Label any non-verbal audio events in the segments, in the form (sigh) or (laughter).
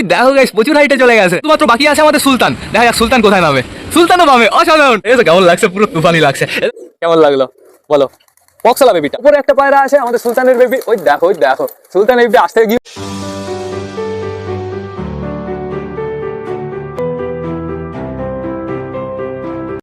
ওই দেখো গাইস প্রচুর হাইটে চলে গেছে। মাত্র বাকি আছে আমাদের সুলতান। দেখা যাক সুলতান কোথায় নামে। সুলতানও নামে, অসাধারণ। এই তো কেমন লাগছে, পুরো তুফানি লাগছে। কেমন লাগল? বলো। পক্সলা বেবিটা উপরে একটা পায়রা আছে, আমাদের সুলতানের বেবি ওই দেখো ওই দেখো। সুলতানের বেবি আসতে গিয়ে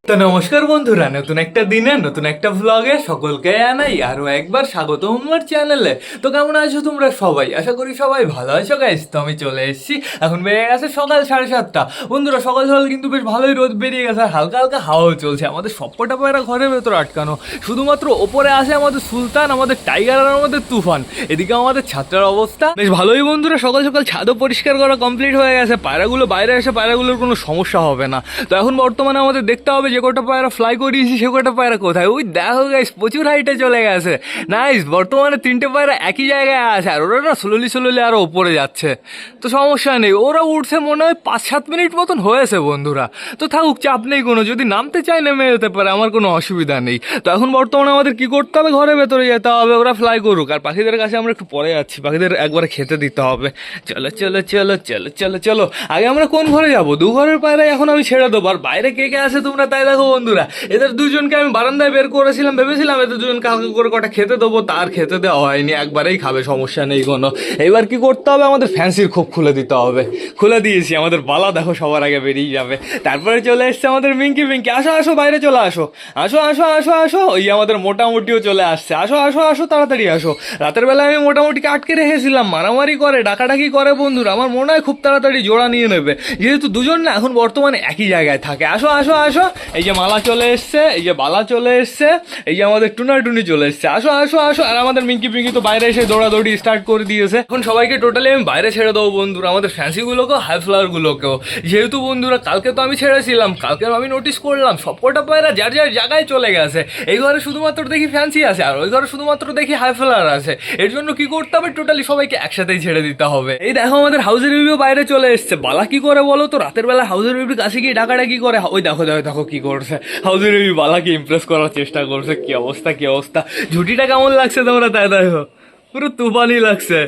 তো নমস্কার বন্ধুরা, নতুন একটা দিনে, নতুন একটা ভ্লগে সকলকে জানাই আরও একবার স্বাগত আমার চ্যানেলে তো কেমন আছো তোমরা সবাই? আশা করি সবাই ভালো আছো গাইস তো আমি চলে এসেছি। এখন বেড়ে গেছে সকাল সাড়ে সাতটা। বন্ধুরা, সকাল সকাল কিন্তু বেশ ভালোই রোদ বেরিয়ে গেছে, আর হালকা হালকা হাওয়াও চলছে। আমাদের সবকটা পায়রা ঘরের ভেতর আটকানো। শুধুমাত্র ওপরে আছে আমাদের সুলতান, আমাদের টাইগার আর আমাদের তুফান। এদিকে আমাদের ছাত্রের অবস্থা বেশ ভালোই বন্ধুরা, সকাল সকাল ছাদও পরিষ্কার করা কমপ্লিট হয়ে গেছে। পায়রাগুলো বাইরে এসে পায়রাগুলোর কোনো সমস্যা হবে না। তো এখন বর্তমানে আমাদের দেখতে হবে যে কটা পায়রা ফ্লাই করিয়েছি, সে কটা পায়রা কোথায়? ওই দেখো গাইস প্রচুর হাইটে চলে গেছে। নাইস বর্তমানে তিনটে পায়রা একই জায়গায় আছে, আর ওরা না স্লোলি স্লোলি আরও ওপরে যাচ্ছে। তো সমস্যা নেই, ওরা উঠছে মনে হয় পাঁচ সাত মিনিট মতন হয়েছে বন্ধুরা। তো থাকুক, চাপ নেই কোনো, যদি নামতে চায় নেমে যেতে পারে, আমার কোনো অসুবিধা নেই। তো এখন বর্তমানে আমাদের কি করতে হবে? ঘরের ভেতরে যেতে হবে, ওরা ফ্লাই করুক। আর পাখিদের কাছে আমরা একটু পরে যাচ্ছি, পাখিদের একবারে খেতে দিতে হবে। চলো চলো চলো চলো চলো চলো, আগে আমরা কোন ঘরে যাব? দু ঘরের পায়রা এখন আমি ছেড়ে দেবো। আর বাইরে কে কে আছে তোমরা তাই দেখো বন্ধুরা, এদের দুজনকে আমি বারান্দায় বের করেছিলাম, ভেবেছিলাম এদের দুজন কালকে করে কটা খেতে দেবো, তার খেতে দেওয়া হয়নি, একবারেই খাবে, সমস্যা নেই কোনো। এবার কি করতে হবে? আমাদের ফ্যান্সির খুব খুলে দিতে হবে। খুলে দিয়েছি, আমাদের বালা দেখো সবার আগে বেরিয়ে যাবে। তারপরে চলে এসছে আমাদের মিঙ্কি মিঙ্কি আসো আসো, বাইরে চলে আসো। আসো আসো আসো আসো, ওই আমাদের মোটামুটিও চলে আসছে। আসো আসো আসো, তাড়াতাড়ি আসো। রাতের বেলা আমি মোটামুটি আটকে রেখেছিলাম, মারামারি করে, ডাকাডাকি করে বন্ধুরা, আমার মনে হয় খুব তাড়াতাড়ি জোড়া নিয়ে নেবে। যেহেতু দুজন না, এখন বর্তমানে একই জায়গায় থাকে। আসো আসো আসো এই যে মালা চলে এসছে, এই যে বালা চলে এসছে, এই যে আমাদের টুনা টুনি চলে এসছে। আসো আসো আসো, আর আমাদের মিঙ্কি পিঙ্কি তো বাইরে এসে দৌড়াদৌড়ি স্টার্ট করে দিয়েছে। এখন সবাইকে টোটালি আমি বাইরে ছেড়ে দেবো বন্ধুরা, আমাদের ফ্যান্সিগুলোকেও হাই ফ্লাওয়ারগুলোকেও যেহেতু বন্ধুরা, কালকে তো আমি ছেড়েছিলাম, কালকে আমি নোটিস করলাম, সবকটা পায়রা যার যার জায়গায় চলে গেছে। এই ঘরে শুধুমাত্র দেখি ফ্যান্সি আছে, আর ওই ঘরে শুধুমাত্র দেখি হাই ফ্লাওয়ার আছে। এর জন্য কি করতে হবে? টোটালি সবাইকে একসাথেই ছেড়ে দিতে হবে। এই দেখো, আমাদের হাউসের রিভিউ বাইরে চলে এসছে। বালা কি করে বলো তো? রাতের বেলা হাউসের রিভিউ কাছে গিয়ে ডাকাডাকি করে। ওই দেখো দেখো দেখো কি করছে। হাউসের ওই বালাকে ইমপ্রেস করার চেষ্টা করছে। কি অবস্থা কি অবস্থা? ঝুটিটা কেমন লাগছে তোমরা? তাই দেখো পুরো তুফানি লাগছে।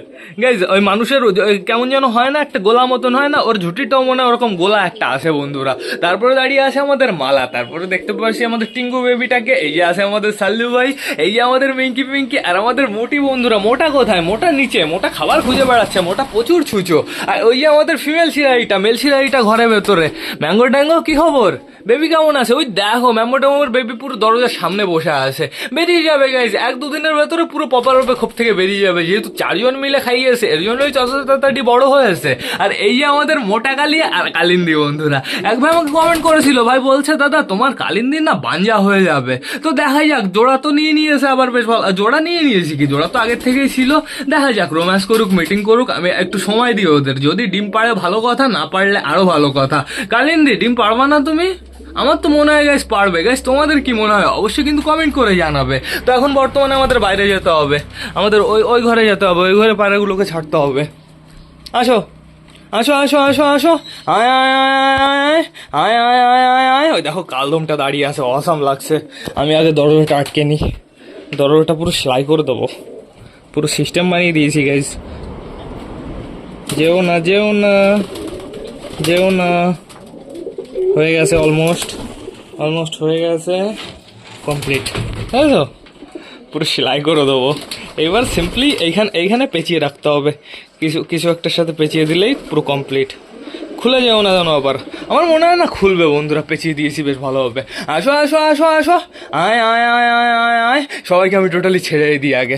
গাইজ ওই মানুষের কেমন যেন হয় না, একটা গোলা মতন হয় না, ওর ঝুটিটাও মনে ওরকম গোলা একটা আছে বন্ধুরা। তারপরে দাঁড়িয়ে আছে আমাদের মালা। তারপরে দেখতে পাচ্ছি আমাদের টিঙ্গু বেবিটাকে এই যে আছে আমাদের সাল্লু ভাই, এই যে আমাদের মিঙ্কি পিঙ্কি, আর আমাদের মোটি বন্ধুরা, মোটা কোথায়? মোটা নিচে, মোটা খাবার খুঁজে বেড়াচ্ছে, মোটা প্রচুর ছুঁচো। আর ওই যে আমাদের ফিমেল সিরাইটা মেল সিরাইটা ঘরের ভেতরে। ম্যাঙ্গো ট্যাঙ্গো কী খবর? বেবি কেমন আছে? ওই দেখো ম্যাম্বো ট্যাম্বোর বেবি পুরো দরজার সামনে বসে আছে। বেরিয়ে যাবে গাইজ এক দুদিনের ভেতরে পুরো পপার রূপে খোপ থেকে বেরিয়ে যাবে। যেহেতু চারজন মিলে খাইয়েছে, এর জন্যই চশা বড় হয়েছে। আর এই যে আমাদের মোটা কালি আর কালিন্দি, বন্ধুরা। এক ভাই আমাকে কমেন্ট করেছিল, ভাই, বলছে, দাদা, তোমার কালিন্দি না বাঞ্জা হয়ে যাবে। তো দেখা যাক, জোড়া তো নিয়ে নিয়েছে আবার বেশ ভালো। জোড়া নিয়ে নিয়েছি কি? জোড়া তো আগের থেকেই ছিল। দেখা যাক রোম্যান্স করুক মিটিং করুক, আমি একটু সময় দিই ওদের। যদি ডিম পাড়ে ভালো কথা, না পারলে আরও ভালো কথা। কালিন্দি, ডিম পারবা না তুমি? আমার তো মনে হয় গাইস পারবে। গাইস তোমাদের কি মনে হয়? অবশ্যই কিন্তু কমেন্ট করে জানাবে। তো এখন বর্তমানে আমাদের বাইরে যেতে হবে। আমাদের ওই ওই ঘরে যেতে হবে। ওই ঘরে পায়রাগুলোকে ছাড়তে হবে। আসো। আসো আসো আসো আসো। আয় আয় আয় আয় আয় আয় আয়। আয় আয় ওই দেখো কালদমটা দাঁড়িয়ে আছে। অসাম লাগছে। আমি আগে দরজাটা আটকে নিই। দরজাটা পুরো সেলাই করে দেবো। পুরো সিস্টেম বানিয়ে দিয়েছি গাইস যেও না যেও না। যেও না। হয়ে গেছে অলমোস্ট অলমোস্ট হয়ে গেছে কমপ্লিট তাই তো? পুরো সেলাই করে দেবো। এবার সিম্পলি এইখানে এইখানে পেঁচিয়ে রাখতে হবে। কিছু কিছু একটার সাথে পেঁচিয়ে দিলেই পুরো কমপ্লিট খুলে যাও না জানো আবার। আমার মনে হয় না খুলবে বন্ধুরা, পেঁচিয়ে দিয়েছি, বেশ ভালো হবে। আসো আসো আসো আসো। আয় আয় আয় আয় আয় আয়। সবাইকে আমি টোটালি ছেড়ে দিই আগে।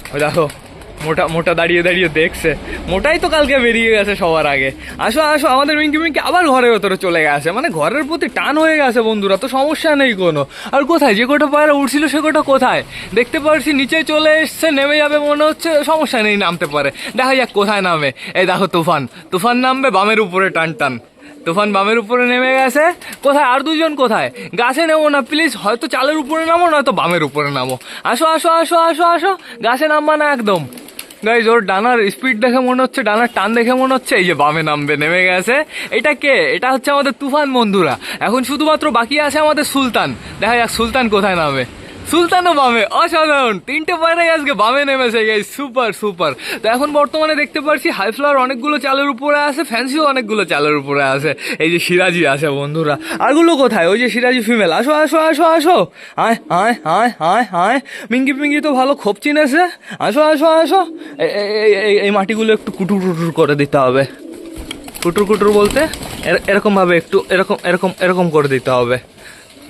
ওই দেখো, মোটা মোটা দাঁড়িয়ে দাঁড়িয়ে দেখছে। মোটাই তো কালকে বেরিয়ে গেছে সবার আগে। আসো আসো, আমাদের মিঙ্কি মিঙ্কি আবার ঘরের ভেতরে চলে গেছে। মানে ঘরের প্রতি টান হয়ে গেছে বন্ধুরা, তো সমস্যা নেই কোনো। আর কোথায়? যে কটা পায়রা উঠছিল সে কটা কোথায়? দেখতে পারছি নিচে চলে এসছে, নেমে যাবে মনে হচ্ছে, সমস্যা নেই, নামতে পারে। দেখা যাক কোথায় নামে। এই দেখো তুফান তুফান নামবে, বামের উপরে টান টান। তুফান বামের উপরে নেমে গেছে। কোথায়? আর দুজন কোথায়? গাছে নেব না প্লিজ হয়তো চালের উপরে নামো, নয়তো বামের উপরে নামো। আসো আসো আসো আসো আসো। গাছে নামবা না একদম। গাইজ ওর ডানার স্পিড দেখে মনে হচ্ছে, ডানার টান দেখে মনে হচ্ছে, এই যে বামে নামবে, নেমে গেছে। এটা কে? এটা হচ্ছে আমাদের তুফান বন্ধুরা। এখন শুধুমাত্র বাকি আছে আমাদের সুলতান। দেখা যাক সুলতান কোথায় নামে। সুলতানও বামে, অসাধারণ। তিনটে পায়রাই আজকে বামে নেমেছে গাইজ সুপার সুপার তো এখন বর্তমানে দেখতে পাচ্ছি হাই ফ্লাওয়ার অনেকগুলো চালের উপরে আছে ফ্যান্সিও অনেকগুলো চালের উপরে আছে। এই যে সিরাজি আছে, বন্ধুরা। আরগুলো কোথায়? ওই যে সিরাজি ফিমেল আসো আসো আসো আসো। আয় আয় আয় আয় আয়। মিঙ্গি পিঙ্কি তো ভালো খোপ চিনেছে। আসো আসো আসো। এই মাটিগুলো একটু কুটুর কুটুর করে দিতে হবে। কুটুর কুটুর বলতে এরকমভাবে একটু এরকম এরকম এরকম করে দিতে হবে।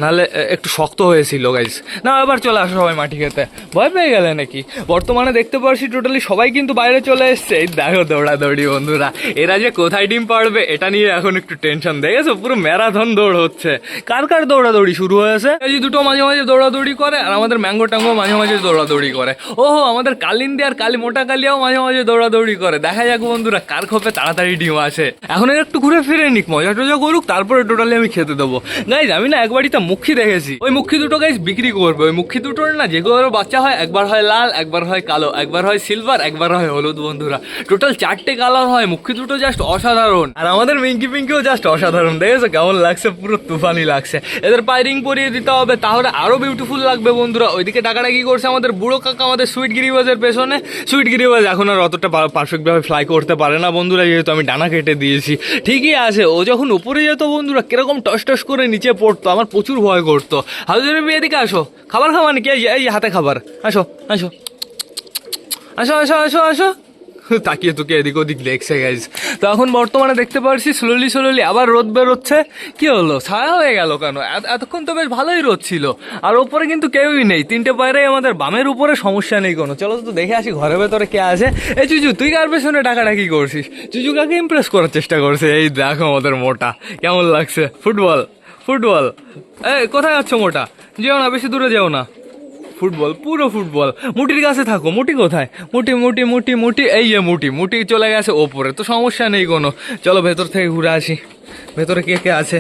নাহলে একটু শক্ত হয়েছিল গাইস না, এবার চলে আসো সবাই মাটি খেতে। ভয় পেয়ে গেলে নাকি? বর্তমানে দেখতে পারছি টোটালি সবাই কিন্তু বাইরে চলে এসছে। এই দেখো দৌড়াদৌড়ি, বন্ধুরা। এরা যে কোথায় ডিম পারবে এটা নিয়ে এখন একটু টেনশন দেখেছ? পুরো ম্যারাথন দৌড় হচ্ছে। কার কার দৌড়াদৌড়ি শুরু হয়েছে? এই দুটো মাঝে মাঝে দৌড়াদৌড়ি করে, আর আমাদের ম্যাঙ্গো ট্যাঙ্গো মাঝে মাঝে দৌড়াদৌড়ি করে। ওহো, আমাদের কালিন্দি আর কালী মোটা কালিয়াও মাঝে মাঝে দৌড়াদৌড়ি করে। দেখা যাক, বন্ধুরা, কার খোপে তাড়াতাড়ি ডিম আসে এখন একটু ঘুরে ফিরে নিক, মজা টজা করুক, তারপরে টোটালি আমি খেতে দেবো। গাইজ আমি না একবারই তা মুখী দেখেছি। ওই মুখী দুটো গাইজ বিক্রি করবে। ওই মুখী দুটোর না যেগুলো বাচ্চা হয়, একবার হয় লাল, একবার হয় কালো, একবার হয় সিলভার একবার হয় হলুদ বন্ধুরা। টোটাল চারটে কালার হয়, মুখী দুটো জাস্ট অসাধারণ। আর আমাদের মিঙ্কি পিঙ্কিও জাস্ট অসাধারণ, দেখেছ? কেমন লাগছে, পুরো তুফানি লাগছে। এদের পাইরিং পরিয়ে দিতে হবে, তাহলে আরও বিউটিফুল লাগবে বন্ধুরা। ওইদিকে টাকাটা কি করছে আমাদের বুড়ো কাকা, আমাদের সুইট গিরিবাজের পেছনে। সুইট গিরিবাজ এখন আর অতটা পারফেক্ট ভাবে ফ্লাই করতে পারে না বন্ধুরা, যেহেতু আমি ডানা কেটে দিয়েছি। ঠিকই আছে, ও যখন উপরে যেত বন্ধুরা, কীরকম টস টস করে নিচে পড়তো। আমার প্রচুর ভয় করতো। হাউজের এদিকে আসো। খাবার খাওয়া নাকি? এই হাতে খাবার। আসো আসো। আসো আসো আসো আসো। তাকিয়ে তোকে এদিক ওদিক দেখছে গাইজ তো এখন বর্তমানে দেখতে পারছি স্লোলি স্লোলি আবার রোদ বেরোচ্ছে। কি হলো? ছায়া হয়ে গেল কেন? এত- এতক্ষণ তো বেশ ভালোই রোদ ছিল। আর ওপরে কিন্তু কেউই নেই। তিনটে পায়রাই আমাদের বামের উপরে, সমস্যা নেই কোনো। চলো তো দেখে আসি ঘরের ভেতরে কে আছে। এই চুজু তুই কার পেছনে টাকাটা কি করছিস? চুজু কাকে ইমপ্রেস করার চেষ্টা করছে। এই দেখো আমাদের মোটা। কেমন লাগছে? ফুটবল। ফুটবল। এই, কোথায় যাচ্ছ মোটা? যেও না, বেশি দূরে যেও না। ফুটবল, পুরো ফুটবল। মুটির কাছে থাকো, মুটি কোথায়? মুটি মুটি মুটি মুটি, এই যে মুটি মুটি চলে গেছে ওপরে, তো সমস্যা নেই কোনো। চলো ভেতর থেকে ঘুরে আসি। ভেতরে কে কে আছে?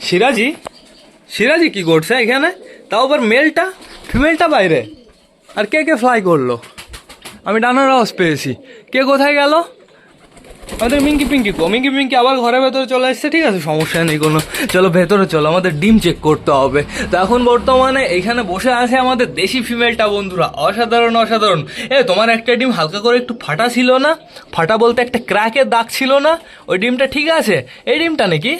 সিরাজি সিরাজি কি করছে এখানে? তাও আবার মেলটা? ফিমেলটা বাইরে? আর কে কে ফ্লাই করল? আমি ডানার আওয়াজ পেয়েছি। কে কোথায় গেল? আমাদের মিঙ্কি পিঙ্কি কো, মিঙ্কি পিঙ্কি আবার ঘরের ভেতরে চলে এসছে ঠিক আছে? সমস্যা নেই কোনো। চলো, ভেতরে চলো, আমাদের ডিম চেক করতে হবে। তো এখন বর্তমানে এখানে বসে আছে আমাদের দেশি ফিমেলটা বন্ধুরা, অসাধারণ অসাধারণ। এ, তোমার একটা ডিম হালকা করে একটু ফাটা ছিল না? ফাটা বলতে একটা ক্র্যাকের দাগ ছিল না? ওই ডিমটা ঠিক আছে? এই ডিমটা নাকি?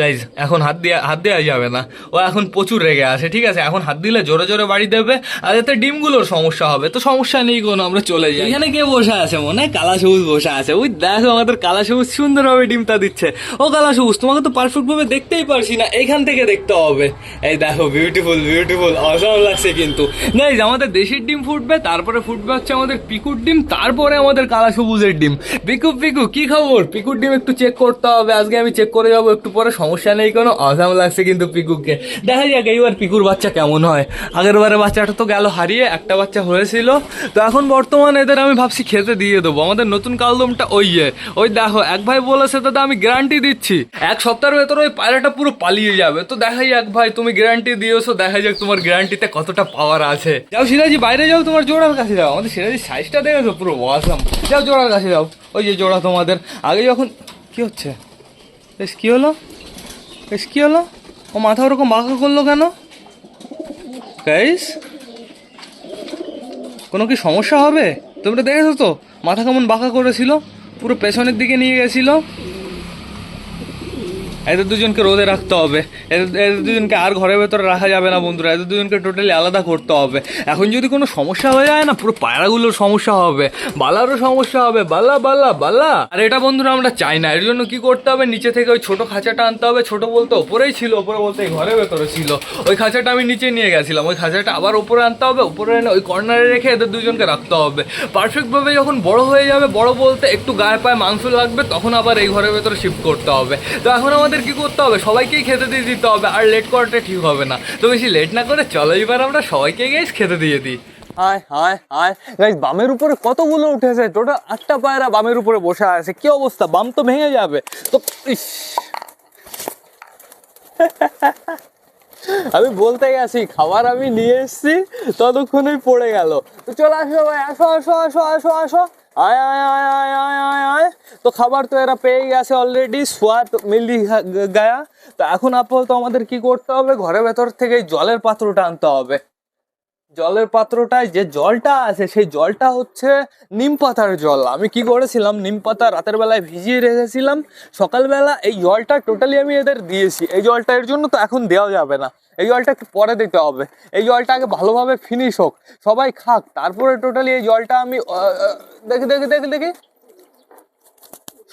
গাইজ এখন হাত দিয়ে হাত দেওয়া যাবে না। ও এখন প্রচুর রেগে আছে, ঠিক আছে? এখন হাত দিলে জোরে জোরে বাড়ি দেবে, আর এতে ডিমগুলোর সমস্যা হবে। তো সমস্যা নেই কোনো আমরা চলে যাই। এখানে কে বসে আছে মনে? হয় কালা সবুজ বসে আছে। ওই দেখো, আমাদের কালা সবুজ সুন্দরভাবে ডিমটা দিচ্ছে। ও কালা সবুজ তোমাকে তো পারফেক্টভাবে দেখতেই পারছি না। এখান থেকে দেখতে হবে। এই দেখো বিউটিফুল বিউটিফুল অসাম লাগছে কিন্তু। গাইজ আমাদের দেশির ডিম ফুটবে, তারপরে ফুটবে হচ্ছে আমাদের পিকুর ডিম, তারপরে আমাদের কালা সবুজের ডিম। পিকু পিকু কি খবর? পিকুর ডিম একটু চেক করতে হবে। আজকে আমি চেক করে যাব একটু পরে সমস্যা নেই, কোনো অসাম লাগছে কিন্তু পিকুকে। দেখা যাক, এইবার পিকুর বাচ্চা কেমন হয়। আগের বারে বাচ্চাটা তো গেল হারিয়ে, একটা বাচ্চা হয়েছিল। তো এখন বর্তমানে এদের আমি ভাবছি খেতে দিয়ে দেবো। আমাদের নতুন কালদমটা ওই ওই দেখো, এক ভাই বলেছে, দাদা, আমি গ্যারান্টি দিচ্ছি। এক সপ্তাহের ভেতরে ওই পায়রাটা পুরো পালিয়ে যাবে। তো দেখাই যাক ভাই, তুমি গ্যারান্টি দিয়েছ, দেখা যাক তোমার গ্যারান্টিতে কতটা পাওয়ার আছে। যাও সিরাজি বাইরে যাও তোমার জোড়ার কাছে যাও। আমাদের সিরাজি সাইজটা দেখেছ? পুরো ওয়াসাম যাও জোড়ার কাছে যাও। ওই যে জোড়া তোমাদের। আগে যখন কি হচ্ছে? বেশ, কি হলো? বেশ কী হলো? ও মাথা ওরকম বাঁকা করল কেন? গাইস কোনো কি সমস্যা হবে? তোমরা দেখেছ তো? মাথা কেমন বাঁকা করেছিল? পুরো পেছনের দিকে নিয়ে গেছিল। এদের দুজনকে রোদে রাখতে হবে। এদের দুজনকে আর ঘরের ভেতরে রাখা যাবে না বন্ধুরা। এদের দুজনকে টোটালি আলাদা করতে হবে। এখন যদি কোনো সমস্যা হয়ে যায় না, পুরো পায়রাগুলোর সমস্যা হবে, বালারও সমস্যা হবে, বালা বালা বালা। আর এটা বন্ধুরা আমরা চাই না। এর জন্য কি করতে হবে? নিচে থেকে ওই ছোটো খাঁচাটা আনতে হবে। ছোটো বলতে ওপরেই ছিল, ওপরে বলতে ঘরের ভেতরে ছিল। ওই খাঁচাটা আমি নিচে নিয়ে গেছিলাম। ওই খাঁচাটা আবার উপরে আনতে হবে। উপরে এনে ওই কর্নারে রেখে এদের দুজনকে রাখতে হবে। পারফেক্টভাবে যখন বড় হয়ে যাবে, বড় বলতে একটু গায়ে পায়ে মাংস লাগবে, তখন আবার এই ঘরের ভেতরে শিফট করতে হবে। তো এখন আমাদের কি করতে হবে? সবাইকেই খেতে দিয়ে দিতে হবে, আর লেট করাটা ঠিক হবে না। তো বেশি লেট না করে চলো, এবার আমরা সবাইকে গিয়ে খেতে দিয়ে দিই। বামের উপরে কতগুলো উঠেছে? টোটাল আটটা পায়রা বামের উপরে বসে আছে। কি অবস্থা? বাম তো ভেঙে যাবে। তো ইস। আমি বলতে গেছি, খাবার আমি নিয়ে এসেছি, ততক্ষণই পড়ে গেল। তো চলে, আসো ভাই আসো আসো আসো আসো আসো। আয় আয় আয় আয় আয় আয় আয় তো খাবার তো এরা পেয়ে গেছে অলরেডি সোয়াদ মিলি গায়া। তো এখন আপাতত আমাদের কি করতে হবে? ঘরের ভেতর থেকে জলের পাত্রটা আনতে হবে। জলের পাত্রটায় যে জলটা আছে, সেই জলটা হচ্ছে নিম পাতার জল। আমি কি করেছিলাম? নিম পাতা রাতের বেলায় ভিজিয়ে রেখেছিলাম। সকালবেলা এই জলটা টোটালি আমি এদের দিয়েছি। এই জলটা এর জন্য তো এখন দেওয়া যাবে না। এই জলটা পরে দিতে হবে। এই জলটা আগে ভালোভাবে ফিনিশ হোক। সবাই খাক। তারপরে টোটালি এই জলটা আমি দেখে, দেখি দেখি দেখি।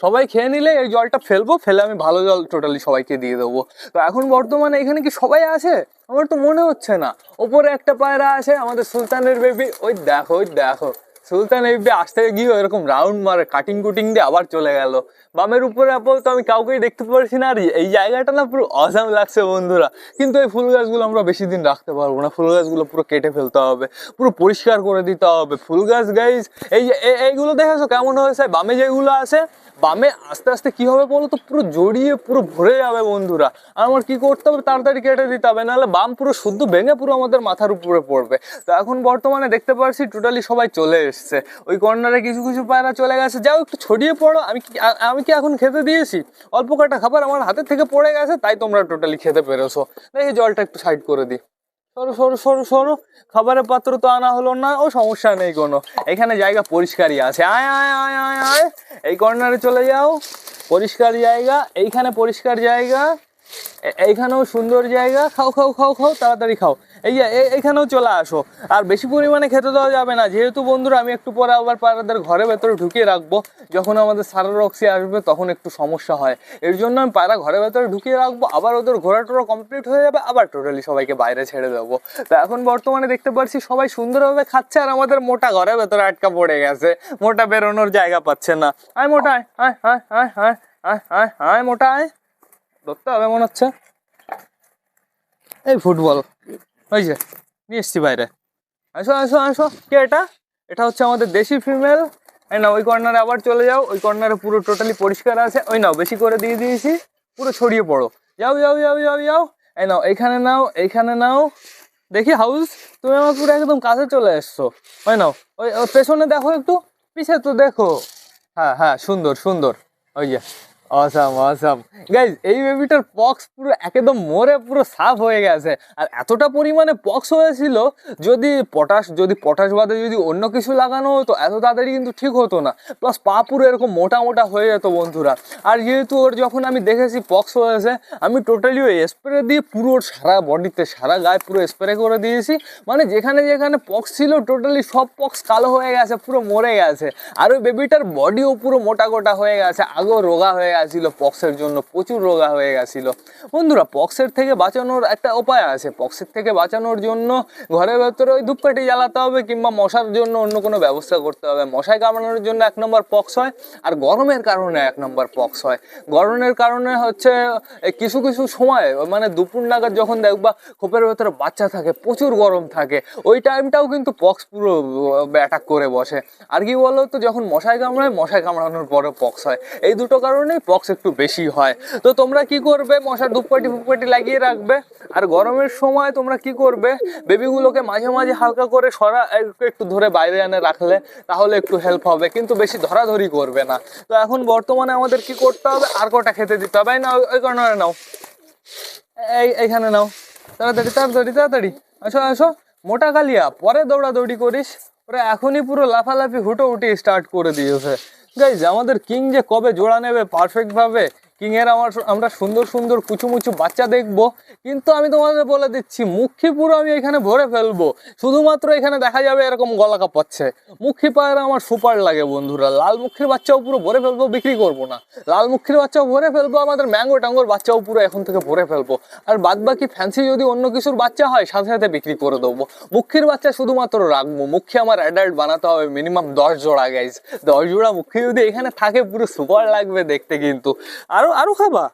সবাই খেয়ে নিলে এই জলটা ফেলব, ফেলে আমি ভালো জল টোটালি সবাইকে দিয়ে দেবো। তো এখন বর্তমানে এখানে কি সবাই আছে? আমার তো মনে হচ্ছে না। ওপরে একটা পায়রা আছে, আমাদের সুলতানের বেবি ওই দেখো ওই দেখো। সুলতান বেবি আসতে গিয়ে এরকম রাউন্ড মারে কাটিং কুটিং দিয়ে আবার চলে গেল। বামের উপরে আপাতত আমি কাউকেই দেখতে পারছি না, আর এই জায়গাটা না পুরো অসাম লাগছে বন্ধুরা। কিন্তু এই ফুল গাছগুলো আমরা বেশি দিন রাখতে পারব না। ফুল গাছগুলো পুরো কেটে ফেলতে হবে, পুরো পরিষ্কার করে দিতে হবে। ফুল গাছ গাইজ এই যে এইগুলো দেখেছ কেমন হয়েছে? বামে যেগুলো আছে, বামে আস্তে আস্তে কি হবে বলো তো? পুরো জড়িয়ে, পুরো ভরে যাবে বন্ধুরা। আমার কি করতে হবে? তাড়াতাড়ি কেটে দিতে হবে, নাহলে বাম পুরো শুদ্ধ ভেঙে পুরো আমাদের মাথার উপরে পড়বে। তো এখন বর্তমানে দেখতে পাচ্ছি টোটালি সবাই চলে এসছে। ওই কর্নারে কিছু কিছু পায়রা চলে গেছে। যাও, একটু ছড়িয়ে পড়ো। আমি কি আমি কি এখন খেতে দিয়েছি? অল্প কটা খাবার আমার হাতের থেকে পড়ে গেছে, তাই তোমরা টোটালি খেতে পেরেছ। দেখি জলটা একটু সাইড করে দিই। সরো সরো সরো সরো। খাবারের পাত্র তো আনা হলো না, ও সমস্যা নেই কোনো। এখানে জায়গা পরিষ্কারই আছে। আয় আয় আয় আয় আয়। এই কর্নারে চলে যাও। পরিষ্কার জায়গা। এইখানে পরিষ্কার জায়গা। এইখানেও সুন্দর জায়গা, খাও খাও খাও খাও, তাড়াতাড়ি খাও। এই যে এইখানেও চলে আসো। আর বেশি পরিমাণে খেতে দেওয়া যাবে না। যেহেতু বন্ধুরা, আমি একটু পরে আবার পাড়াদের ঘরে ভেতরে ঢুকিয়ে রাখব। যখন আমাদের সারা রক্সি আসবে, তখন একটু সমস্যা হয়। এর জন্য আমি পায়রা ঘরের ভেতরে ঢুকিয়ে রাখব। আবার ওদের ঘোরা টোরা কমপ্লিট হয়ে যাবে। আবার টোটালি সবাইকে বাইরে ছেড়ে দেবো। তা এখন বর্তমানে দেখতে পাচ্ছি, সবাই সুন্দরভাবে খাচ্ছে আর আমাদের মোটা ঘরের ভেতরে আটকা পড়ে গেছে। মোটা বেরোনোর জায়গা পাচ্ছে না। আয় মোটা আয় আয় আয় আয় আয় আয় আয়, মোটা, আয়। ধরতে হবে মনে হচ্ছে এই ফুটবল। ওই যে, নিয়ে এসছি বাইরে। আসো আসো আসো। কে এটা? এটা হচ্ছে আমাদের দেশি ফিমেল এই না ওই কর্নারে আবার চলে যাও। ওই কর্নারে পুরো টোটালি পরিষ্কার আছে। ওই নাও, বেশি করে দিয়ে দিয়েছি। পুরো ছড়িয়ে পড়ো। যাও যাও যাও যাও যাও। এই নাও, এইখানে নাও এইখানে নাও। দেখি হাউস তুমি আমার পুরো একদম কাছে চলে এসছো। ওই নাও, ওই পেছনে দেখো একটু। পিছে তো দেখো। হ্যাঁ হ্যাঁ সুন্দর সুন্দর। ওই যে। অসাম অসাম গাইজ এই বেবিটার পক্স পুরো একদম মরে পুরো সাফ হয়ে গেছে। আর এতটা পরিমাণে পক্স হয়েছিল, যদি পটাশ যদি পটাশ বাদে যদি অন্য কিছু লাগানো হতো, এত তাড়াতাড়ি কিন্তু ঠিক হতো না। প্লাস পা পুরো এরকম মোটা মোটা হয়ে যেত বন্ধুরা। আর যেহেতু ওর যখন আমি দেখেছি পক্স হয়েছে, আমি টোটালি ওই স্প্রে দিয়ে পুরো সারা বডিতে, সারা গায়ে পুরো স্প্রে করে দিয়েছি। মানে যেখানে যেখানে পক্স ছিল টোটালি সব পক্স কালো হয়ে গেছে, পুরো মরে গেছে। আর ওই বেবিটার বডিও পুরো মোটা গোটা হয়ে গেছে, আগেও রোগা হয়ে গেছিল পক্সের জন্য প্রচুর রোগা হয়ে গেছিল। বন্ধুরা পক্সের থেকে বাঁচানোর একটা উপায় আছে। পক্সের থেকে বাঁচানোর জন্য ঘরের ভেতরে ওই ধূপকাঠি জ্বালাতে হবে কিংবা মশার জন্য অন্য কোনো ব্যবস্থা করতে হবে। মশায় কামড়ানোর জন্য এক নম্বর পক্স হয় আর গরমের কারণে এক নম্বর পক্স হয়। গরমের কারণে হচ্ছে কিছু কিছু সময় মানে দুপুর নাগাদ যখন দেখবা খোপের ভেতরে বাচ্চা থাকে, প্রচুর গরম থাকে, ওই টাইমটাও কিন্তু পক্স পুরো অ্যাটাক করে বসে। আর কি বলো তো যখন মশায় কামড়ায় মশায় কামড়ানোর পরে পক্স হয়। এই দুটো কারণেই পক্স একটু বেশি হয়। তো তোমরা কি করবে? মশার ধূপকাঠি, ফুপকাঠি লাগিয়ে রাখবে। আর গরমের সময় তোমরা কি করবে? বেবিগুলোকে মাঝে মাঝে হালকা করে সরা, একটু ধরে বাইরে এনে রাখলে তাহলে একটু হেল্প হবে, কিন্তু বেশি ধরাধরি করবে না। তো এখন বর্তমানে আমাদের কি করতে হবে? আর কটা খেতে দিতে হবে। নাও, ওই কর্নারে নাও। এই, এইখানে নাও। তাড়াতাড়ি তাড়াতাড়ি তাড়াতাড়ি। আসো আসো। মোটা কালিয়া, পরে দৌড়াদৌড়ি করিস। ওরা এখনই পুরো লাফালাফি হুটো উঠি স্টার্ট করে দিয়েছে। গাইজ আমাদের কিং যে কবে জোড়া নেবে পারফেক্ট ভাবে কিংয়ের আমার আমরা সুন্দর সুন্দর কুচুমুচু বাচ্চা দেখব। কিন্তু আমি তোমাদের বলে দিচ্ছি মুখী পুরো আমি এখানে ভরে ফেলব। শুধুমাত্র এখানে দেখা যাবে এরকম গলা কাঁপাচ্ছে। মুখী পায়রা আমার সুপার লাগে বন্ধুরা। লাল মুখীর বাচ্চাও পুরো ভরে ফেলব, বিক্রি করব না। লাল মুখীর বাচ্চাও ভরে ফেলব, আমাদের ম্যাঙ্গো ট্যাঙ্গোর বাচ্চাও পুরো এখন থেকে ভরে ফেলব। আর বাদ বাকি ফ্যান্সি যদি অন্য কিছুর বাচ্চা হয়, সাথে সাথে বিক্রি করে দেবো। মুখীর বাচ্চা শুধুমাত্র রাখব। মুখী আমার অ্যাডাল্ট বানাতে হবে মিনিমাম দশ জোড়া গাইজ দশ জোড়া মুখী যদি এখানে থাকে, পুরো সুপার লাগবে দেখতে কিন্তু। আরও আরও খাবা।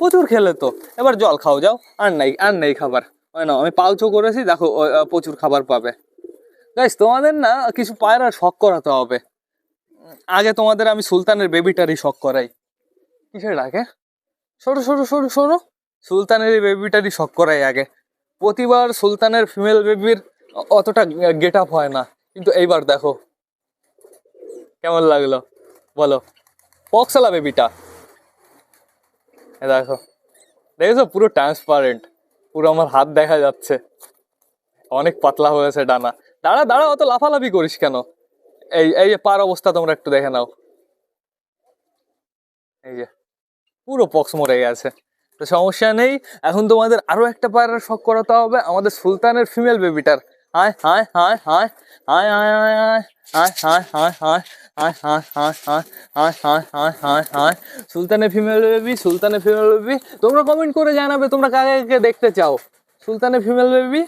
প্রচুর খেলে তো। এবার জল খাও, যাও। আর নাই, আর নেই খাবার। না আমি পাউচও করেছি, দেখো প্রচুর খাবার পাবে। গাইস তোমাদের না কিছু পায়রা শখ করাতে হবে। আগে তোমাদের আমি সুলতানের বেবিটারই শখ করাই। কিসের ডাকে সরো সরো সরো সরো। সুলতানের এই বেবিটারই শখ করাই আগে। প্রতিবার সুলতানের ফিমেল বেবির অতটা গেট আপ হয় না। কিন্তু এইবার দেখো। কেমন লাগল? বলো। পক্সালা বেবিটা দেখো। দেখেছ? পুরো ট্রান্সপারেন্ট পুরো আমার হাত দেখা যাচ্ছে। অনেক পাতলা হয়েছে ডানা। দাঁড়া দাঁড়া, অত লাফালাফি করিস কেন? এই এই যে পার অবস্থা তোমরা একটু দেখে নাও। এই যে, পুরো পক্স মরে গেছে। তো সমস্যা নেই। এখন তোমাদের আরও একটা পায়রার শখ করাতে হবে। আমাদের সুলতানের ফিমেল বেবিটার হায় হায় হায় হায় হায় হায় হায় হায় হায় হায় হায় হায় হায় হায় হায় হায় সুলতানের ফিমেল বেবি সুলতানের ফিমেল বেবি তোমরা কমেন্ট করে জানাবে তোমরা কাকে কাকে দেখতে চাও। সুলতানে ফিমেল বেবি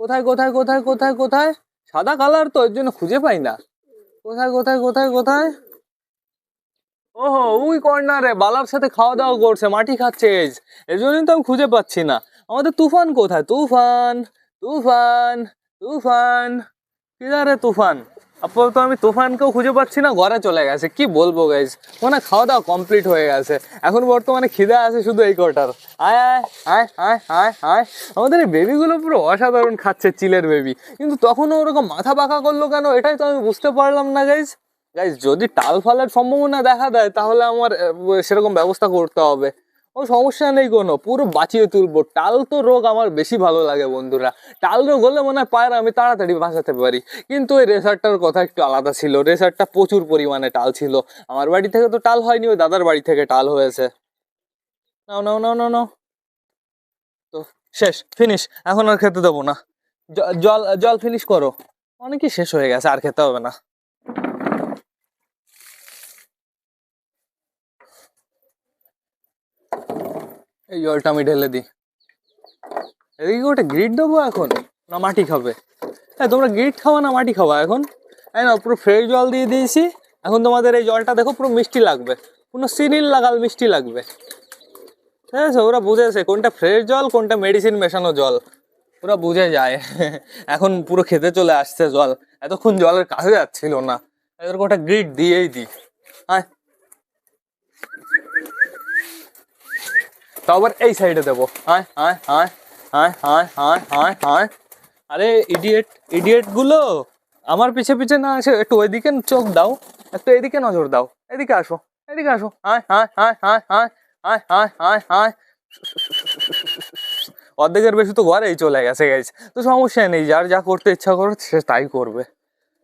কোথায় কোথায় কোথায় কোথায় কোথায়? সাদা কালার তো, এর জন্য খুঁজে পাই না। কোথায় কোথায় কোথায় কোথায়? ওহো, ওই কর্নারে বালার সাথে খাওয়া দাওয়া করছে, মাটি খাচ্ছে এর জন্যই তো আমি খুঁজে পাচ্ছি না। আমাদের তুফান কোথায়? তুফান তুফান। তুফান। কিধারে তুফান? আপাতত আমি তুফানকেও খুঁজে পাচ্ছি না, ঘরে চলে গেছে। কি বলব গাইজ মানে খাওয়া দাওয়া কমপ্লিট হয়ে গেছে। এখন বর্তমানে খিদে আছে শুধু এই কটার। আয় আয় আয় আয় আয় আয়। আমাদের এই বেবিগুলো পুরো অসাধারণ খাচ্ছে, চিলের বেবি কিন্তু তখনও ওরকম মাথা পাকা করল কেন? এটাই তো আমি বুঝতে পারলাম না গাইজ গাইজ যদি টাল ফালের সম্ভাবনা দেখা দেয়, তাহলে আমার সেরকম ব্যবস্থা করতে হবে। ও সমস্যা নেই কোনো, পুরো বাঁচিয়ে তুলবো। টাল তো রোগ আমার বেশি ভালো লাগে বন্ধুরা। টাল রোগ হলে মনে হয় পায়ের, আমি তাড়াতাড়ি বাঁচাতে পারি। কিন্তু ওই রেসারটার কথা একটু আলাদা ছিল। রেসারটা প্রচুর পরিমাণে টাল ছিল। আমার বাড়ি থেকে তো টাল হয়নি, ওই দাদার বাড়ি থেকে টাল হয়েছে। নাও নাও নাও নাও নাও। তো শেষ ফিনিশ এখন আর খেতে দেবো না। জল জল ফিনিশ করো। অনেকই শেষ হয়ে গেছে, আর খেতে হবে না। এই জলটা আমি ঢেলে দিই। এদিকে ওটা গ্রিট দেবো এখন, না মাটি খাবে? হ্যাঁ তোমরা গ্রিট খাওয়া না মাটি খাওয়া এখন? এই না পুরো ফ্রেশ জল দিয়ে দিয়েছি। এখন তোমাদের এই জলটা দেখো, পুরো মিষ্টি লাগবে। কোনো সিনিল লাগাল মিষ্টি লাগবে। হ্যাঁ ওরা বুঝেছে কোনটা ফ্রেশ জল, কোনটা মেডিসিন মেশানো জল। ওরা বুঝে যায়। (laughs) এখন পুরো খেতে চলে আসছে জল। এতক্ষণ জলের কাছে যাচ্ছিল না। এদের ওটা গ্রিট দিয়েই দিই হ্যাঁ তো আবার এই সাইডে দেবো হায় হায় হায় হায় হায় হায় হায় হায় আরে ইডিয়েট ইডিয়েটগুলো আমার পিছে পিছে না আসে একটু ওইদিকে চোখ দাও একটু এদিকে নজর দাও এদিকে আসো এদিকে আসো হায় হায় হায় হায় হায় হায় হায় হায় হায় অর্ধেকের বেশি তো ঘরেই চলে গেছে গেছে তো সমস্যা নেই যার যা করতে ইচ্ছা করে সে তাই করবে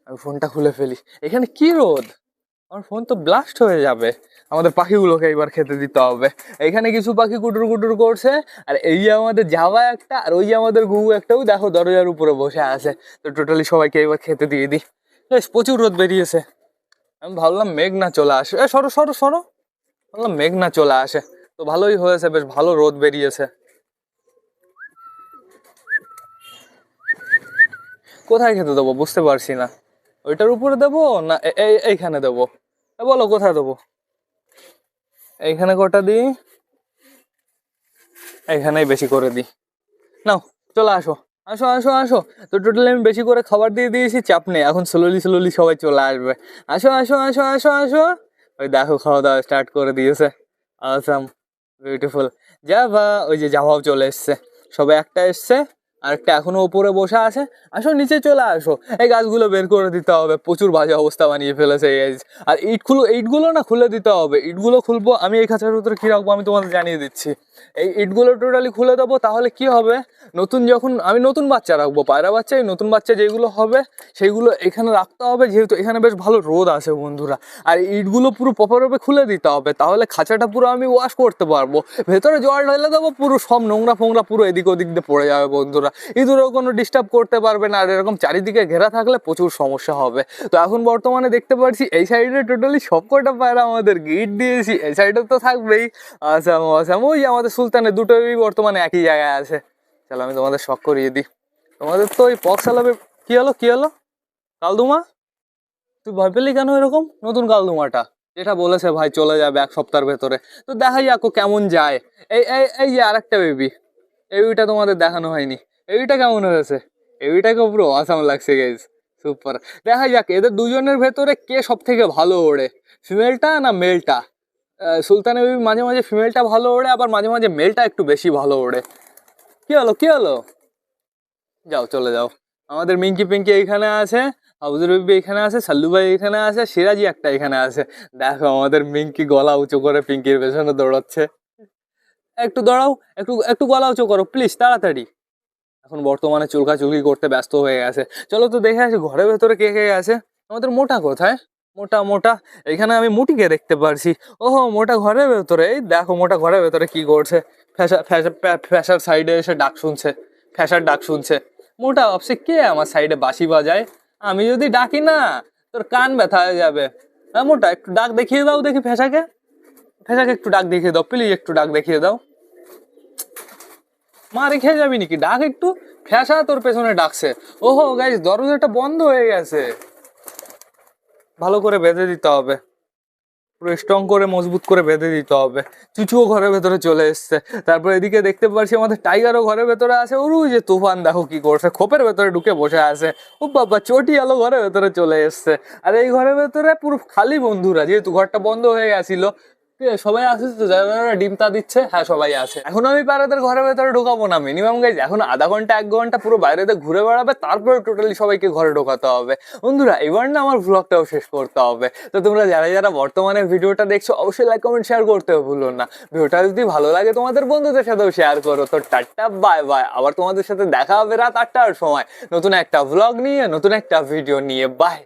আমি ফোনটা খুলে ফেলি এখানে কি রোদ আমার ফোন তো ব্লাস্ট হয়ে যাবে। আমাদের পাখিগুলোকে এবার খেতে দিতে হবে। এখানে কিছু পাখি কুটুর কুটুর করছে, আর এই যে আমাদের জাবা একটা, আর ওই যে আমাদের গুগু একটাও দেখো দরজার উপরে বসে আছে। তো টোটালি সবাইকে এবার খেতে দিয়ে দিই। বেশ, প্রচুর রোদ বেরিয়েছে। আমি ভাবলাম মেঘ না চলে আসে। সরো সরো সরো। ভাবলাম মেঘ না চলে আসে। তো ভালোই হয়েছে, বেশ ভালো রোদ বেরিয়েছে। কোথায় খেতে দেবো? বুঝতে পারছি না। ওইটার উপরে দেবো না এই এইখানে দেবো? বলো, কোথায় দেবো? এইখানে কটা দিই? এইখানেই বেশি করে দিই। নাও, চলে আসো। আসো আসো আসো। তো টোটালি আমি বেশি করে খাবার দিয়ে দিয়েছি, চাপ নেই। এখন স্লোলি স্লোলি সবাই চলে আসবে। আসো আসো আসো আসো আসো। ওই দেখো, খাওয়া দাওয়া স্টার্ট করে দিয়েছে। আসাম বিউটিফুল জাভা ওই যে জাভাও চলে এসছে। সবাই একটা এসছে। আর একটা এখনও ওপরে বসে আছে। আসো, নিচে চলে আসো। এই গাছগুলো বের করে দিতে হবে। প্রচুর বাজে অবস্থা বানিয়ে ফেলেছে এই গাছ। আর ইটগুলো ইটগুলো না খুলে দিতে হবে। ইটগুলো খুলবো, আমি এই খাঁচার ভিতরে কী রাখব আমি তোমাদের জানিয়ে দিচ্ছি। এই ইটগুলো টোটালি খুলে দেবো, তাহলে কি হবে? নতুন যখন, আমি নতুন বাচ্চা রাখব। পায়রা বাচ্চা, এই নতুন বাচ্চা যেগুলো হবে সেইগুলো এখানে রাখতে হবে। যেহেতু এখানে বেশ ভালো রোদ আছে বন্ধুরা। আর ইটগুলো পুরো প্রপারভাবে খুলে দিতে হবে। তাহলে খাঁচাটা পুরো আমি ওয়াশ করতে পারব। ভেতরে জল ঢেলে দেবো, পুরো সব নোংরা ফোংরা পুরো এদিক ওদিক দিয়ে পড়ে যাবে বন্ধুরা। ইঁদুরও কোনো ডিস্টার্ব করতে পারবে না। আর এরকম চারিদিকে ঘেরা থাকলে প্রচুর সমস্যা হবে। তো এখন বর্তমানে দেখতে পাচ্ছি এই সাইডে টোটালি সব কটা পায়রা আমাদের গিট দিয়েছি। এই সাইডে তো থাকবেই। আসাম আসাম। ওই আমাদের সুলতানের দুটোই বর্তমানে একই জায়গায় আছে। চলো আমি তোমাদের শখ করিয়ে দিই। তোমাদের তো ওই পক্স আলাপে কি হলো? কি হলো? কালদুমা? তুই ভয় পেলি কেন এরকম? নতুন কালদুমাটা। যেটা বলেছে ভাই, চলে যাবে এক সপ্তাহের ভেতরে। তো দেখা যাক কেমন যায়। এই এই এই যে আরেকটা বেবি এইটা তোমাদের দেখানো হয়নি। এইটা কেমন হয়েছে? এইটাকে পুরো আসাম লাগছে গেছ সুপার দেখা যাক, এদের দুজনের ভেতরে কে সব থেকে ভালো ওড়ে? ফিমেলটা না মেলটা সুলতানের বেবি মাঝে মাঝে ফিমেলটা ভালো ওড়ে, আবার মাঝে মাঝে মেলটা একটু বেশি ভালো ওড়ে। কি হলো কি হলো? যাও, চলে যাও। আমাদের মিঙ্কি পিঙ্কি এইখানে আছে, হাউজুর বেবি এখানে আছে, সাল্লু ভাই এখানে আছে, সিরাজি একটা এখানে আছে। দেখো, আমাদের মিঙ্কি গলা উঁচু করে পিঙ্কির পেছনে দৌড়াচ্ছে। একটু দৌড়াও, একটু একটু গলা উঁচু করো প্লিজ তাড়াতাড়ি। এখন বর্তমানে চুলকা চুলকি করতে ব্যস্ত হয়ে গেছে। চলো তো দেখে আসি ঘরের ভেতরে কে কে আছে। আমাদের মোটা কোথায়? মোটা মোটা। এখানে আমি মুটিকে দেখতে পারছি। ওহো, মোটা ঘরের ভেতরে। এই দেখো, মোটা ঘরের ভেতরে কি করছে। ফ্যাশা ফ্যাশার সাইডে এসে ডাক শুনছে। ফ্যাশার ডাক শুনছে। মোটা ভাবছে, কে আমার সাইডে বাঁশি বাজায়? আমি যদি ডাকি না, তোর কান ব্যথা হয়ে যাবে। হ্যাঁ মোটা, একটু ডাক দেখিয়ে দাও দেখি ফ্যাশাকে। ফ্যাশাকে একটু ডাক দেখিয়ে দাও প্লিজ একটু ডাক দেখিয়ে দাও। মা রেখে যাবি নাকি? ডাক একটু। ফ্যাসা তোর পেছনে ডাকছে। ওহো গাইজ দরজাটা বন্ধ হয়ে গেছে। ভালো করে বেঁধে দিতে হবে। পুরো স্ট্রং করে, মজবুত করে বেঁধে দিতে হবে। চুচুও ঘরের ভেতরে চলে এসছে। তারপর এদিকে দেখতে পাচ্ছি আমাদের টাইগারও ঘরের ভেতরে আছে। ওরু যে তুফান দেখো কি করছে। খোপের ভেতরে ঢুকে বসে আছে। ও বাবা চটি আলো ঘরের ভেতরে চলে এসছে। আর এই ঘরের ভেতরে পুরো খালি বন্ধুরা। যেহেতু ঘরটা বন্ধ হয়ে গেছিল সবাই আছে তো, যারা যারা ডিম তা দিচ্ছে হ্যাঁ সবাই আছে এখন আমি পায়রাদের ঘরের ভেতরে ঢোকাবো না মিনিমাম গাইজ এখন আধা ঘণ্টা, এক ঘণ্টা পুরো বাইরেতে ঘুরে বেড়াবে, তারপরে টোটালি সবাইকে ঘরে ঢোকাতে হবে। বন্ধুরা, এবার না আমার ব্লগটাও শেষ করতে হবে। তো তোমরা যারা যারা বর্তমানে ভিডিওটা দেখছ, অবশ্যই লাইক কমেন্ট শেয়ার করতে ভুলো না। ভিডিওটা যদি ভালো লাগে তোমাদের বন্ধুদের সাথেও শেয়ার করো। তো টাটা বাই বাই আবার তোমাদের সাথে দেখা হবে রাত আটটার সময়। নতুন একটা ভ্লগ নিয়ে, নতুন একটা ভিডিও নিয়ে। বাই